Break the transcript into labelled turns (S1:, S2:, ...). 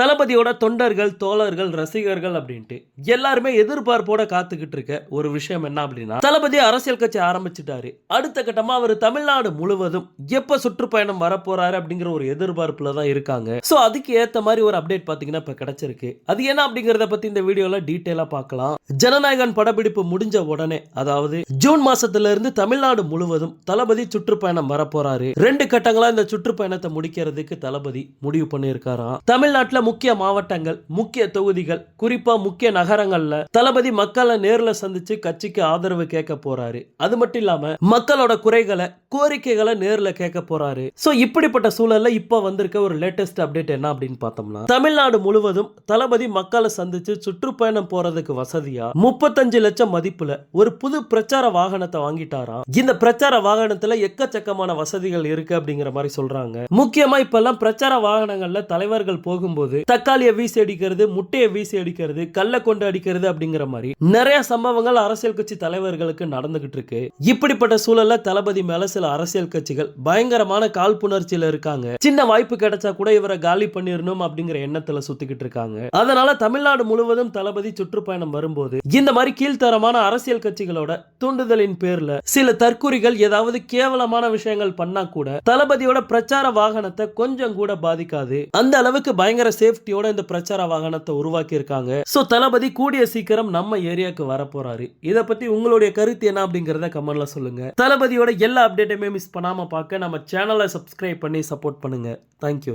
S1: தளபதியோட தொண்டர்கள் தோழர்கள் ரசிகர்கள் அப்படின்ட்டு எல்லாருமே எதிர்பார்ப்போட காத்துக்கிட்டு இருக்க ஒரு விஷயம் என்ன அப்படின்னா தளபதி அரசியல் கட்சி ஆரம்பிச்சிட்டாரு. அடுத்த கட்டமா அவர் தமிழ்நாடு முழுவதும் எப்ப சுற்றுப்பயணம் வரப்போறாரு அப்படிங்கிற ஒரு எதிர்பார்ப்புல தான் இருக்காங்க. சோ அதுக்கு ஏத்த மாதிரி ஒரு அப்டேட் பாத்தீங்கன்னா இப்ப கிடைச்சிருக்கு. அது என்ன அப்படிங்கறத பத்தி இந்த வீடியோல டீட்டெயிலா பார்க்கலாம். ஜனநாயகன் படப்பிடிப்பு முடிஞ்ச உடனே அதாவது ஜூன் மாசத்துல இருந்து தமிழ்நாடு முழுவதும் தளபதி சுற்றுப்பயணம் வரப்போறாரு. ரெண்டு கட்டங்களா இந்த சுற்றுப்பயணத்தை முடிக்கிறதுக்கு தளபதி முடிவு பண்ணியிருக்காராம். தமிழ்நாட்டுல முக்கிய மாவட்டங்கள் முக்கிய தொகுதிகள் குறிப்பா முக்கிய நகரங்கள்ல தளபதி மக்களை நேர்ல சந்திச்சு கட்சிக்கு ஆதரவு கேட்க போறாரு. அது மட்டும் இல்லாம மக்களோட குறைகளை கோரிக்கைகளை நேர்ல கேட்க போறாரு. சோ இப்படிப்பட்ட சூழல்ல இப்ப வந்திருக்க ஒரு லேட்டஸ்ட் அப்டேட் என்ன அப்படின்னு பார்த்தோம்னா தமிழ்நாடு முழுவதும் தளபதி மக்களை சந்திச்சு சுற்றுப்பயணம் போறதுக்கு வசதியா முப்பத்தஞ்சு லட்சம் மதிப்புல ஒரு புது பிரச்சார வாகனத்தை வாங்கிட்டாராம் இந்த பிரச்சார வாகனத்துல எக்கச்சக்கமான வசதிகள் இருக்கு அப்படிங்கிற மாதிரி சொல்றாங்க. முக்கியமா இப்ப எல்லாம் பிரச்சார வாகனங்கள்ல தலைவர்கள் போகும்போது தக்காளியை வீசி அடிக்கிறது முட்டையை வீசி அடிக்கிறது கல்ல கொண்டு அடிக்கிறது அப்படிங்கிற மாதிரி நிறைய சம்பவங்கள் அரசியல் கட்சி தலைவர்களுக்கு நடந்துகிட்டு இருக்கு. இப்படிப்பட்ட சூழல்ல தளபதி மேல சில அரசியல் கட்சிகள் பயங்கரமான காழ்ப்புணர்ச்சியில இருக்காங்க. சின்ன வாய்ப்பு கிடைச்சா கூட இவரை காலி பண்ணிடணும் அப்படிங்கிற எண்ணத்துல சுத்திக்கிட்டு இருக்காங்க. அதனால தமிழ்நாடு முழுவதும் தளபதி சுற்றுப்பயணம் வரும்போது இந்த மாதிரி கீழ்த்தரமான அரசியல் கட்சிகளோட தூண்டுதலின் பேர்ல சில தற்குறிகள் ஏதாவது கேவலமான விஷயங்கள் பண்ணா கூட தளபதியோட பிரச்சார வாகனத்தை கொஞ்சம் கூட பாதிக்காது. அந்த அளவுக்கு பயங்கர சேஃப்டியோட இந்த பிரச்சார வாகனத்தை உருவாக்கி இருக்காங்க சோ தளபதி கூடிய சீக்கிரம் நம்ம ஏரியாக்கு வர போறாரு இத பத்தி உங்களுடைய கருத்து என்ன அப்படிங்கறத கமெண்ட்ல சொல்லுங்க. தளபதியோட எல்லா அப்டேட்டுமே மிஸ் பண்ணாம பார்க்க நம்ம சேனலை சப்ஸ்கிரைப் பண்ணி சப்போர்ட் பண்ணுங்க. தேங்க்யூ